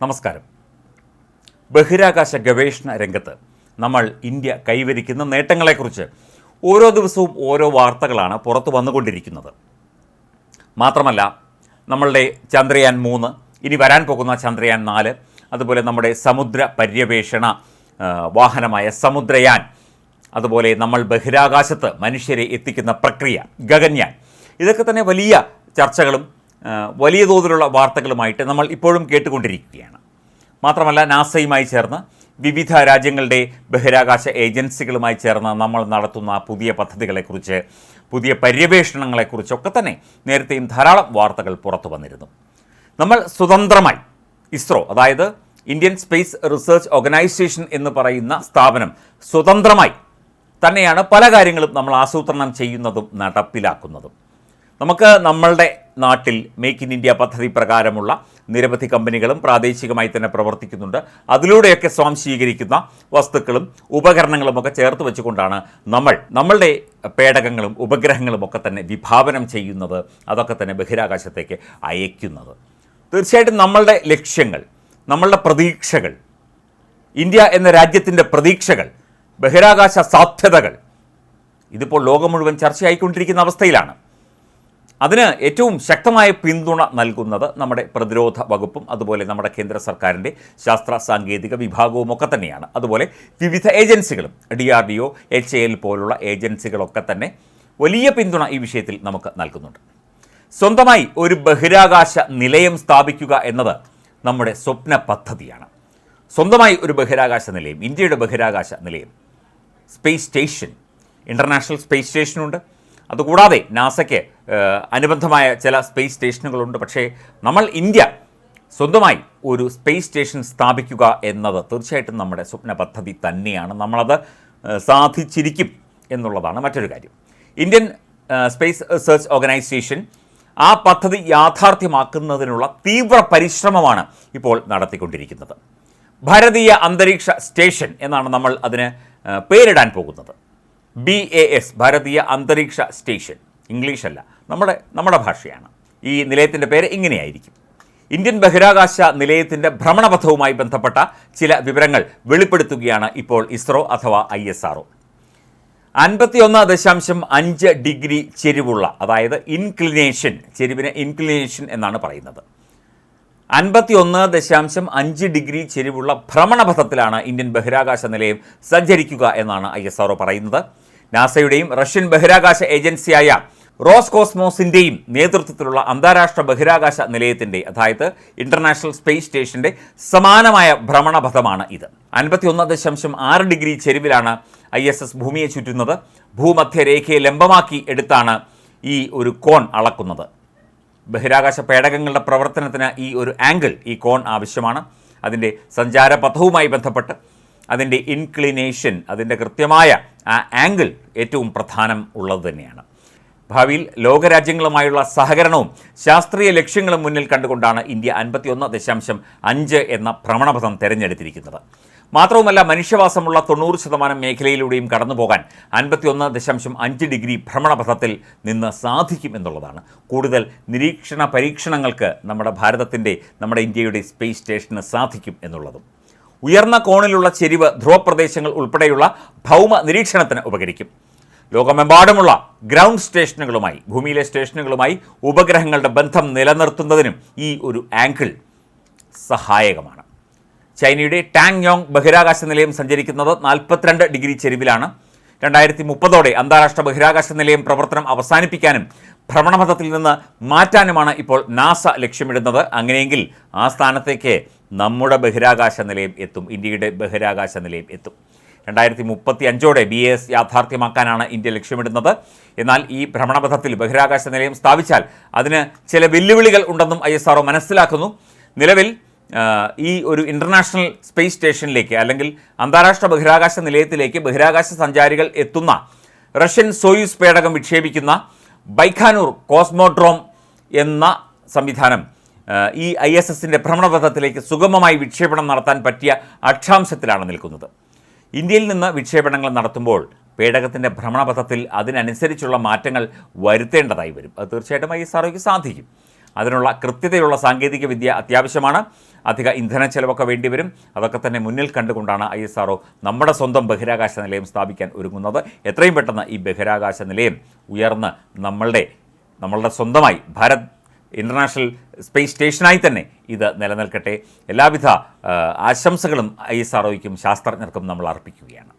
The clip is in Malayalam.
നമസ്കാരം. ബഹിരാകാശ ഗവേഷണ രംഗത്ത് നമ്മൾ ഇന്ത്യ കൈവരിക്കുന്ന നേട്ടങ്ങളെക്കുറിച്ച് ഓരോ ദിവസവും ഓരോ വാർത്തകളാണ് പുറത്തു വന്നുകൊണ്ടിരിക്കുന്നത്. മാത്രമല്ല നമ്മളുടെ ചന്ദ്രയാൻ മൂന്ന് ഇനി വരാൻ പോകുന്ന ചന്ദ്രയാൻ നാല് അതുപോലെ നമ്മുടെ സമുദ്ര പര്യവേഷണ വാഹനമായ സമുദ്രയാൻ അതുപോലെ നമ്മൾ ബഹിരാകാശത്ത് മനുഷ്യരെ എത്തിക്കുന്ന പ്രക്രിയ ഗഗൻയാൻ ഇതൊക്കെ തന്നെ വലിയ ചർച്ചകളും വലിയ തോതിലുള്ള വാർത്തകളുമായിട്ട് നമ്മൾ ഇപ്പോഴും കേട്ടുകൊണ്ടിരിക്കുകയാണ്. മാത്രമല്ല നാസയുമായി ചേർന്ന് വിവിധ രാജ്യങ്ങളുടെ ബഹിരാകാശ ഏജൻസികളുമായി ചേർന്ന് നമ്മൾ നടത്തുന്ന പുതിയ പദ്ധതികളെക്കുറിച്ച് പുതിയ പര്യവേഷണങ്ങളെക്കുറിച്ചൊക്കെ തന്നെ നേരത്തെയും ധാരാളം വാർത്തകൾ പുറത്തു വന്നിരുന്നു. നമ്മൾ സ്വതന്ത്രമായി ഇസ്രോ അതായത് ഇന്ത്യൻ സ്പേസ് റിസർച്ച് ഓർഗനൈസേഷൻ എന്ന് പറയുന്ന സ്ഥാപനം സ്വതന്ത്രമായി തന്നെയാണ് പല കാര്യങ്ങളും നമ്മൾ ആസൂത്രണം ചെയ്യുന്നതും നടപ്പിലാക്കുന്നതും. നമുക്ക് നമ്മളുടെ നാട്ടിൽ മേക്ക് ഇൻ ഇന്ത്യ പദ്ധതി പ്രകാരമുള്ള നിരവധി കമ്പനികളും പ്രാദേശികമായി തന്നെ പ്രവർത്തിക്കുന്നുണ്ട്. അതിലൂടെയൊക്കെ സ്വാംശീകരിക്കുന്ന വസ്തുക്കളും ഉപകരണങ്ങളുമൊക്കെ ചേർത്ത് വെച്ചുകൊണ്ടാണ് നമ്മൾ നമ്മളുടെ പേടകങ്ങളും ഉപഗ്രഹങ്ങളും ഒക്കെ തന്നെ വിഭാവനം ചെയ്യുന്നത് അതൊക്കെ തന്നെ ബഹിരാകാശത്തേക്ക് അയക്കുന്നത് തീർച്ചയായിട്ടും നമ്മളുടെ ലക്ഷ്യങ്ങൾ നമ്മളുടെ പ്രതീക്ഷകൾ ഇന്ത്യ എന്ന രാജ്യത്തിന്റെ പ്രതീക്ഷകൾ ബഹിരാകാശ സാധ്യതകൾ ഇതിപ്പോൾ ലോകം മുഴുവൻ ചർച്ചയായിക്കൊണ്ടിരിക്കുന്ന അവസ്ഥയിലാണ്. അതിന് ഏറ്റവും ശക്തമായ പിന്തുണ നൽകുന്നത് നമ്മുടെ പ്രതിരോധ വകുപ്പും അതുപോലെ നമ്മുടെ കേന്ദ്ര സർക്കാരിന്റെ ശാസ്ത്ര സാങ്കേതിക വിഭാഗവും ഒക്കെ തന്നെയാണ്. അതുപോലെ വിവിധ ഏജൻസികളും D R D O H A L പോലുള്ള ഏജൻസികളൊക്കെ തന്നെ വലിയ പിന്തുണ ഈ വിഷയത്തിൽ നമുക്ക് നൽകുന്നുണ്ട്. സ്വന്തമായി ഒരു ബഹിരാകാശ നിലയം സ്ഥാപിക്കുക എന്നത് നമ്മുടെ സ്വപ്ന പദ്ധതിയാണ്. സ്വന്തമായി ഒരു ബഹിരാകാശ നിലയം ഇന്ത്യയുടെ ബഹിരാകാശ നിലയം സ്പേസ് സ്റ്റേഷൻ ഇന്റർനാഷണൽ സ്പേസ് സ്റ്റേഷനുണ്ട്. അതുകൂടാതെ നാസയ്ക്ക് അനുബന്ധമായ ചില സ്പേസ് സ്റ്റേഷനുകളുണ്ട് പക്ഷേ നമ്മൾ ഇന്ത്യ സ്വന്തമായി ഒരു സ്പേസ് സ്റ്റേഷൻ സ്ഥാപിക്കുക എന്നത് തീർച്ചയായിട്ടും നമ്മുടെ സ്വപ്ന പദ്ധതി തന്നെയാണ്. നമ്മളത് സാധിച്ചിരിക്കും എന്നുള്ളതാണ് മറ്റൊരു കാര്യം. ഇന്ത്യൻ സ്പേസ് റിസർച്ച് ഓർഗനൈസേഷൻ ആ പദ്ധതി യാഥാർത്ഥ്യമാക്കുന്നതിനുള്ള തീവ്ര പരിശ്രമമാണ് ഇപ്പോൾ നടത്തിക്കൊണ്ടിരിക്കുന്നത്. ഭാരതീയ അന്തരീക്ഷ സ്റ്റേഷൻ എന്നാണ് നമ്മൾ അതിന് പേരിടാൻ പോകുന്നത്. ബി എ എസ് ഭാരതീയ അന്തരീക്ഷ സ്റ്റേഷൻ ഇംഗ്ലീഷല്ല. നമ്മുടെ നമ്മുടെ ഭാഷയാണ്. ഈ നിലയത്തിന്റെ പേര് ഇങ്ങനെയായിരിക്കും. ഇന്ത്യൻ ബഹിരാകാശ നിലയത്തിന്റെ ഭ്രമണപഥവുമായി ബന്ധപ്പെട്ട ചില വിവരങ്ങൾ വെളിപ്പെടുത്തുകയാണ് ഇപ്പോൾ ഇസ്രോ അഥവാ ഐ എസ് ആർഒ അൻപത്തിയൊന്ന് ദശാംശം അഞ്ച് ഡിഗ്രി ചെരിവുള്ള അതായത് ഇൻക്ലിനേഷൻ ചെരിവിന് ഇൻക്ലിനേഷൻ എന്നാണ് പറയുന്നത്. അൻപത്തിയൊന്ന് ദശാംശം അഞ്ച് ഡിഗ്രി ചെരിവുള്ള ഭ്രമണപഥത്തിലാണ് ഇന്ത്യൻ ബഹിരാകാശ നിലയം സഞ്ചരിക്കുക എന്നാണ് ഐ എസ് ആർഒ പറയുന്നത്. നാസയുടെയും റഷ്യൻ ബഹിരാകാശ ഏജൻസിയായ റോസ് കോസ്മോസിന്റെയും നേതൃത്വത്തിലുള്ള അന്താരാഷ്ട്ര ബഹിരാകാശ നിലയത്തിന്റെ അതായത് ഇന്റർനാഷണൽ സ്പേസ് സ്റ്റേഷന്റെ സമാനമായ ഭ്രമണപഥമാണ് ഇത്. അൻപത്തിയൊന്ന് ദശാംശം ആറ് ഡിഗ്രി ചെരിവിലാണ് ഐ എസ് എസ് ഭൂമിയെ ചുറ്റുന്നത്. ഭൂമധ്യരേഖയെ ലംബമാക്കി എടുത്താണ് ഈ ഒരു കോൺ അളക്കുന്നത്. ബഹിരാകാശ പേടകങ്ങളുടെ പ്രവർത്തനത്തിന് ഈ ഒരു ആംഗിൾ ഈ കോൺ ആവശ്യമാണ്. അതിന്റെ സഞ്ചാരപഥവുമായി ബന്ധപ്പെട്ട് അതിന്റെ ഇൻക്ലിനേഷൻ അതിന്റെ കൃത്യമായ ആ ആംഗിൾ ഏറ്റവും പ്രധാനം ഉള്ളത് തന്നെയാണ്. ഭാവിയിൽ ലോകരാജ്യങ്ങളുമായുള്ള സഹകരണവും ശാസ്ത്രീയ ലക്ഷ്യങ്ങളും മുന്നിൽ കണ്ടുകൊണ്ടാണ് ഇന്ത്യ അൻപത്തിയൊന്ന് ദശാംശം അഞ്ച് എന്ന ഭ്രമണപഥം തിരഞ്ഞെടുത്തിരിക്കുന്നത്. മാത്രവുമല്ല മനുഷ്യവാസമുള്ള തൊണ്ണൂറ് ശതമാനം മേഖലയിലൂടെയും കടന്നുപോകാൻ അൻപത്തിയൊന്ന് ദശാംശം അഞ്ച് ഡിഗ്രി ഭ്രമണപഥത്തിൽ നിന്ന് സാധിക്കും എന്നുള്ളതാണ്. കൂടുതൽ നിരീക്ഷണ പരീക്ഷണങ്ങൾക്ക് നമ്മുടെ ഭാരതത്തിന്റെ നമ്മുടെ ഇന്ത്യയുടെ സ്പേസ് സ്റ്റേഷന് സാധിക്കും എന്നുള്ളതും. ഉയർന്ന കോണിലുള്ള ചെരിവ് ധ്രുവപ്രദേശങ്ങൾ ഉൾപ്പെടെയുള്ള ഭൗമ നിരീക്ഷണത്തിന് ഉപകരിക്കും. ലോകമെമ്പാടുമുള്ള ഗ്രൗണ്ട് സ്റ്റേഷനുകളുമായി ഭൂമിയിലെ സ്റ്റേഷനുകളുമായി ഉപഗ്രഹങ്ങളുടെ ബന്ധം നിലനിർത്തുന്നതിനും ഈ ഒരു ആംഗിൾ സഹായകമാണ്. ചൈനയുടെ ടാങ് യോങ് ബഹിരാകാശ നിലയം സഞ്ചരിക്കുന്നത് നാൽപ്പത്തിരണ്ട് ഡിഗ്രി ചെരിവിലാണ്. രണ്ടായിരത്തി മുപ്പതോടെ അന്താരാഷ്ട്ര ബഹിരാകാശ നിലയം പ്രവർത്തനം അവസാനിപ്പിക്കാനും ഭ്രമണപഥത്തിൽ നിന്ന് മാറ്റാനുമാണ് ഇപ്പോൾ നാസ ലക്ഷ്യമിടുന്നത്. അങ്ങനെയെങ്കിൽ ആ സ്ഥാനത്തേക്ക് നമ്മുടെ ബഹിരാകാശ നിലയം എത്തും ഇന്ത്യയുടെ ബഹിരാകാശ നിലയം എത്തും. രണ്ടായിരത്തി മുപ്പത്തി അഞ്ചോടെ ബി എസ് യാഥാർത്ഥ്യമാക്കാനാണ് ഇന്ത്യ ലക്ഷ്യമിടുന്നത്. എന്നാൽ ഈ ഭ്രമണപഥത്തിൽ ബഹിരാകാശ നിലയം സ്ഥാപിച്ചാൽ അതിന് ചില വെല്ലുവിളികൾ ഉണ്ടെന്നും ഐ എസ് ആർഒ മനസ്സിലാക്കുന്നു. നിലവിൽ ഈ ഒരു ഇന്റർനാഷണൽ സ്പേസ് സ്റ്റേഷനിലേക്ക് അല്ലെങ്കിൽ അന്താരാഷ്ട്ര ബഹിരാകാശ നിലയത്തിലേക്ക് ബഹിരാകാശ സഞ്ചാരികൾ എത്തുന്ന റഷ്യൻ സോയൂസ് പേടകം വിക്ഷേപിക്കുന്ന ബൈഖാനൂർ കോസ്മോഡ്രോം എന്ന സംവിധാനം ഈ ഐ എസ് എസിന്റെ ഭ്രമണപഥത്തിലേക്ക് സുഗമമായി വിക്ഷേപണം നടത്താൻ പറ്റിയ അക്ഷാംശത്തിലാണ് നിൽക്കുന്നത്. ഇന്ത്യയിൽ നിന്ന് വിക്ഷേപണങ്ങൾ നടത്തുമ്പോൾ പേടകത്തിന്റെ ഭ്രമണപഥത്തിൽ അതിനനുസരിച്ചുള്ള മാറ്റങ്ങൾ വരുത്തേണ്ടതായി വരും. അത് തീർച്ചയായിട്ടും ഐ എസ് സാധിക്കും. അതിനുള്ള കൃത്യതയുള്ള സാങ്കേതിക വിദ്യ അത്യാവശ്യമാണ്. അധിക ഇന്ധന ചെലവൊക്കെ വേണ്ടിവരും അതൊക്കെ തന്നെ മുന്നിൽ കണ്ടുകൊണ്ടാണ് ഐ എസ് ആർ നമ്മുടെ സ്വന്തം ബഹിരാകാശ നിലയം സ്ഥാപിക്കാൻ ഒരുങ്ങുന്നത്. എത്രയും പെട്ടെന്ന് ഈ ബഹിരാകാശ നിലയം ഉയർന്ന് നമ്മളുടെ നമ്മളുടെ സ്വന്തമായി ഭാരത് ഇന്റർനാഷണൽ സ്പേസ് സ്റ്റേഷനായി തന്നെ ഇത് നിലനിൽക്കട്ടെ. എല്ലാവിധ ആശംസകളും ഐ എസ് ആർ ശാസ്ത്രജ്ഞർക്കും നമ്മൾ അർപ്പിക്കുകയാണ്.